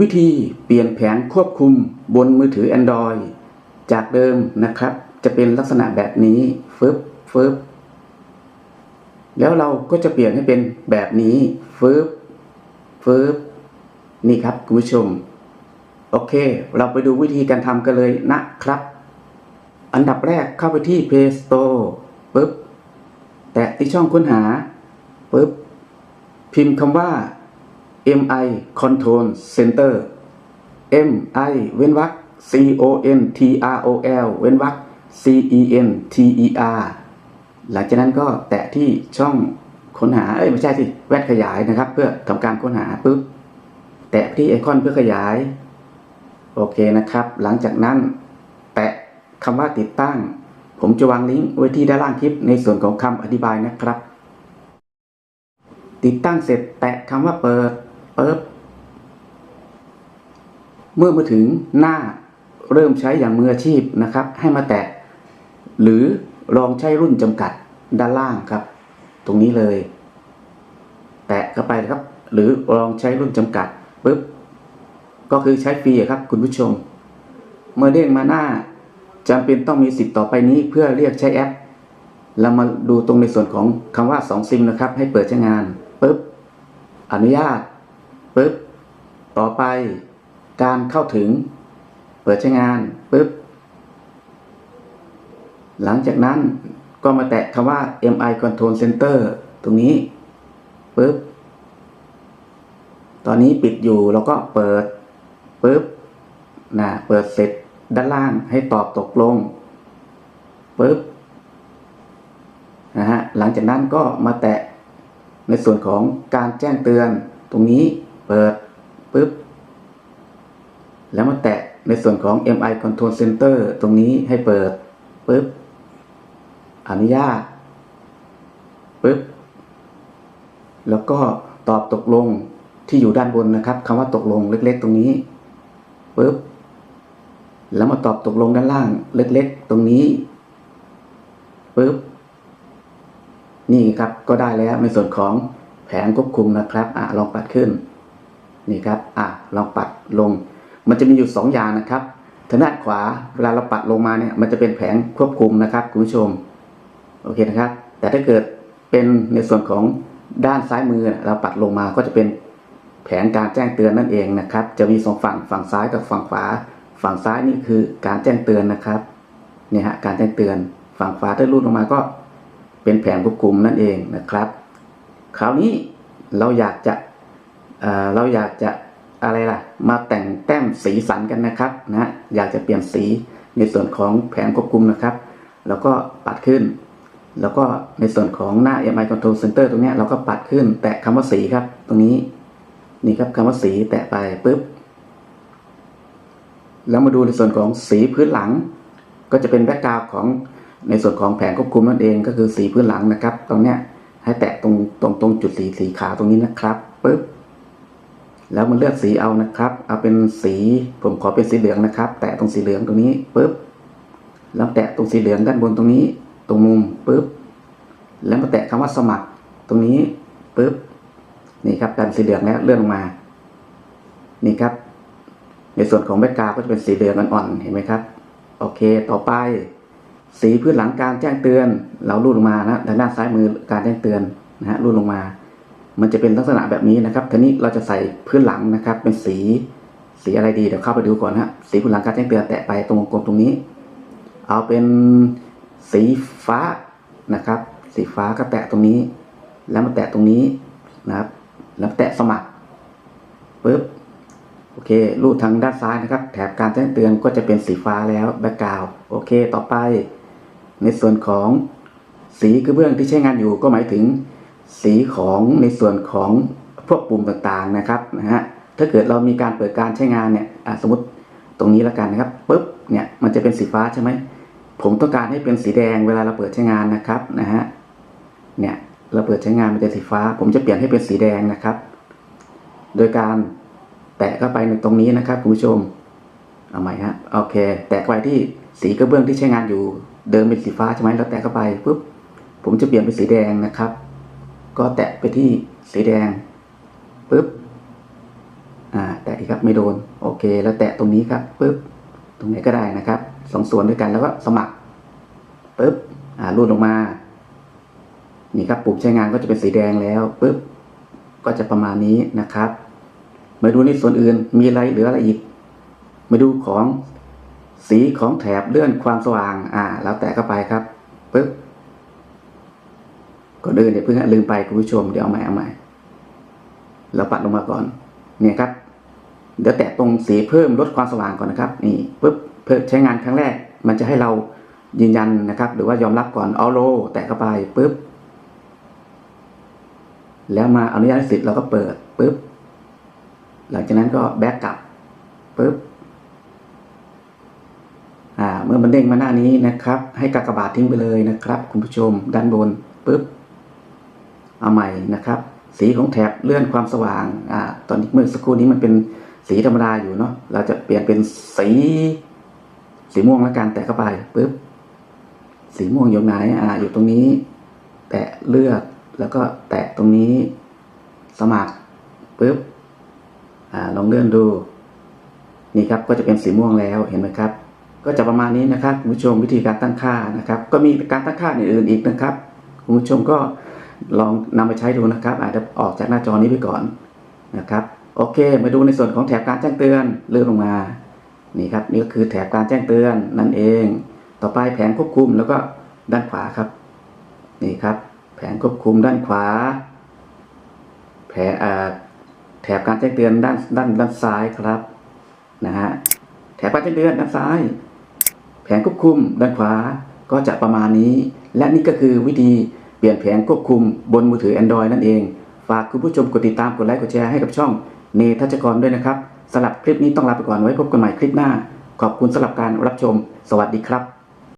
วิธีเปลี่ยนแผนควบคุมบนมือถือ Android จากเดิมนะครับ จะเป็นลักษณะแบบนี้ฟึบฟึบแล้วเราก็จะเปลี่ยนให้เป็นแบบนี้ฟึบฟึบนี่ครับคุณผู้ชม โอเค เราไปดูวิธีการทำกันเลยนะครับ อันดับแรกเข้าไปที่ Play Store ปึ๊บ แตะที่ช่องค้นหาปึ๊บ พิมพ์คำว่า MI Control Center MI เว้นวรรค C O N T R O L เว้นวรรค C E N T E R หลังจากนั้นก็แตะที่ช่องค้นหา เอ้ยไม่ใช่สิ แว่นขยายนะครับ เพื่อทำการค้นหาปึ๊บ แตะที่ไอคอนเพื่อขยาย โอเคนะครับ หลังจากนั้น แตะคำว่าติดตั้ง ผมจะวางลิงก์ไว้ที่ด้านล่างคลิปในส่วนของคำอธิบายนะครับ ติดตั้งเสร็จแตะคำว่าเปิด ปิบเมื่อมาถึงหน้าเริ่มใช้อย่างมืออาชีพนะครับ ให้มาแตะ หรือลองใช้รุ่นจำกัดด้านล่างครับ ตรงนี้เลย แตะเข้าไปครับ หรือลองใช้รุ่นจำกัดปุ๊บก็คือใช้ฟรีครับคุณผู้ชม เมื่อเด้งมาหน้าจำเป็นต้องมีสิทธิ์ต่อไปนี้เพื่อเรียกใช้แอป เรามาดูตรงในส่วนของคำว่า2ซิมนะครับ ให้เปิดใช้งานปุ๊บอนุญาต ปุ๊บ ต่อไปการเข้าถึง เปิดใช้งานปุ๊บ หลังจากนั้นก็มาแตะคำว่า MI Control Center ตรงนี้ปุ๊บ ตอนนี้ปิดอยู่เราก็เปิดปุ๊บนะเปิดเสร็จด้านล่างให้ตอบตกลงปุ๊บนะฮะหลังจากนั้นก็มาแตะในส่วนของการแจ้งเตือนตรงนี้ เปิดปุ๊บ แล้วมาแตะในส่วนของ MI Control Center ตรงนี้ให้เปิดปุ๊บ อนุญาตปุ๊บ แล้วก็ตอบตกลงที่อยู่ด้านบนนะครับคำว่าตกลงเล็ก ๆ ตรงนี้ปุ๊บ แล้วมาตอบตกลงด้านล่างเล็ก ๆ ตรงนี้ปุ๊บ นี่ครับก็ได้แล้วในส่วนของแผงควบคุมนะครับอะลองปัดขึ้น นี่ครับอะลองปัดลง มันจะมีอยู่สองอย่างนะครับทางด้านขวาเวลาเราปัดลงมาเนี่ยมันจะเป็นแผงควบคุมนะครับคุณผู้ชมโอเคนะครับ แต่ถ้าเกิดเป็นในส่วนของด้านซ้ายมือเราปัดลงมาก็จะเป็นแผงการแจ้งเตือนนั่นเองนะครับ จะมีสองฝั่งฝั่งซ้ายกับฝั่งขวา ฝั่งซ้ายนี่คือการแจ้งเตือนนะครับเนี่ยฮะการแจ้งเตือน ฝั่งขวาถ้ารูดลงมาก็เป็นแผงควบคุมนั่นเองนะครับ คราวนี้เราอยากจะ เราอยากจะอะไรล่ะ มาแต่งแต้มสีสันกันนะครับนะอยากจะเปลี่ยนสีในส่วนของแผงควบคุมนะครับ แล้วก็ปัดขึ้น แล้วก็ในส่วนของหน้า MI Control Center ตรงนี้เราก็ปัดขึ้น แตะคำว่าสีครับ ตรงนี้นี่ครับคำว่าสีแตะไปปุ๊บแล้วมาดูในส่วนของสีพื้นหลัง ก็จะเป็นแบ็กกราวของในส่วนของแผงควบคุมนั่นเองก็คือสีพื้นหลังนะครับ ตรงเนี้ยให้แตะตรงตรงตรงจุดสีสีขาวตรงนี้นะครับปุ๊บ แล้วมันเลือกสีเอานะครับ เอาเป็นสีผมขอเป็นสีเหลืองนะครับ แตะตรงสีเหลืองตรงนี้ปุ๊บ แล้วแตะตรงสีเหลืองด้านบนตรงนี้ ตรงมุมปุ๊บ แล้วมาแตะคำว่าสมัครตรงนี้ปุ๊บ นี่ครับกลายเป็นสีเหลืองแล้วเลื่อนลงมา นี่ครับ ในส่วนของแบ็กกราวก็จะเป็นสีเหลืองอ่อนๆเห็นไหมครับ โอเค ต่อไป สีพื้นหลังการแจ้งเตือน เราลูดลงมานะทางด้านซ้ายมือการแจ้งเตือนนะฮะลูดลงมา มันจะเป็นลักษณะแบบนี้นะครับทีนี้เราจะใส่พื้นหลังนะครับ เป็นสีสีอะไรดีเดี๋ยวเข้าไปดูก่อนนะฮะสีพื้นหลังการแจ้งเตือนแตะไปตรงวงกลมตรงนี้ เอาเป็นสีฟ้านะครับ สีฟ้าก็แตะตรงนี้ แล้วมาแตะตรงนี้นะครับ แล้วแตะสมัครปุ๊บโอเครูดทางด้านซ้ายนะครับ แถบการแจ้งเตือนก็จะเป็นสีฟ้าแล้วแบ็กกราวโอเค ต่อไป ในส่วนของสีกระเบื้องที่ใช้งานอยู่ก็หมายถึง สีของในส่วนของพวกปุ่มต่างๆนะครับนะฮะถ้าเกิดเรามีการเปิดการใช้งานเนี่ยสมมติตรงนี้ล้วกันนะครับปุ๊บเนี่ยมันจะเป็นสีฟ้าใช่ไหมผมต้องการให้เป็นสีแดงเวลาเราเปิดใช้งานนะครับนะฮะเนี่ยเราเปิดใช้งานมันจะสีฟ้า ผมจะเปลี่ยนให้เป็นสีแดงนะครับ โดยการแตะเข้าไปในตรงนี้นะครับคุณผู้ชมเอาใหม่ฮะโอเค แตะเข้าไปที่สีกระเบื้องที่ใช้งานอยู่ เดิมเป็นสีฟ้าใช่ไหมแล้วแตะเข้าไปปุ๊บผมจะเปลี่ยนเป็นสีแดงนะครับ ก็แตะไปที่สีแดงปุ๊บอ่าแตแตะอีกครับไม่โดน โอเค แล้วแตะตรงนี้ครับปึ๊บตรงไหนก็ได้นะครับสองส่วนด้วยกันแล้วก็สมัครปึ๊บอ่ารูดลงมา นี่ครับปุ่มใช้งานก็จะเป็นสีแดงแล้วปึ๊บก็จะประมาณนี้นะครับ มาดูในส่วนอื่นมีอะไรเหลืออะไรอีก มาดูของสีของแถบเลื่อนความสว่าง อ่า แล้วแตะเข้าไปครับปึ๊บ ก่อนอื่นเดี๋ยเพิ่งลืมไปคุณผู้ชมเดี๋ยวเอาใหม่เอาใหม่เราปัดลงมาก่อนเนี่ยครับ เดี๋ยวแตะตรงสีเพิ่มลดความสว่างก่อนนะครับ นี่ปึ๊บเพิ่มใช้งานครั้งแรก มันจะให้เรายืนยันนะครับ หรือว่ายอมรับก่อนเอโลแตะเข้าไปปึ๊บแล้วมาอนุญาตสิทธิ์เราก็เปิดปึ๊บหลังจากนั้นก็แบ็กกลับปึ๊บอ่าเมื่อมันเด้งมาหน้านี้นะครับ ให้กากบาททิ้งไปเลยนะครับ คุณผู้ชมด้านบนปึ๊บ เอาใหม่นะครับ สีของแถบเลื่อนความสว่างอ่าตอนนี้เมื่อสักครู่นี้มันเป็นสีธรรมดาอยู่เนาะเราจะเปลี่ยนเป็นสีสีม่วงแล้วกันแตะเข้าไปปึ๊บสีม่วงอยู่ไหนอ่าอยู่ตรงนี้ แตะเลือกแล้วก็แตะตรงนี้สมัครปึ๊บอ่าลองเลื่อนดู นี่ครับก็จะเป็นสีม่วงแล้วเห็นไหมครับ ก็จะประมาณนี้นะครับคุณผู้ชมวิธีการตั้งค่านะครับ ก็มีการตั้งค่าอื่นๆอีกนะครับคุณผู้ชมก็ ลองนำไปใช้ดูนะครับ อาจจะออกจากหน้าจอนี้ไปก่อนนะครับ โอเค มาดูในส่วนของแถบการแจ้งเตือนเลื่อนลงมา นี่ครับนี่ก็คือแถบการแจ้งเตือนนั่นเอง ต่อไปแผงควบคุมแล้วก็ด้านขวาครับ นี่ครับ แผงควบคุมด้านขวา แผงอ่าแถบการแจ้งเตือนด้านด้านด้านซ้ายครับนะฮะแถบการแจ้งเตือนด้านซ้าย แผงควบคุมด้านขวาก็จะประมาณนี้ และนี่ก็คือวิธี เปลี่ยนแผงควบคุมบนมือถือ Android นั่นเอง ฝากคุณผู้ชมกดติดตามกดไลค์กดแชร์ให้กับช่องเนทัชกรด้วยนะครับสำหรับคลิปนี้ต้องลาไปก่อนไว้พบกันใหม่คลิปหน้า ขอบคุณสำหรับการรับชม สวัสดีครับ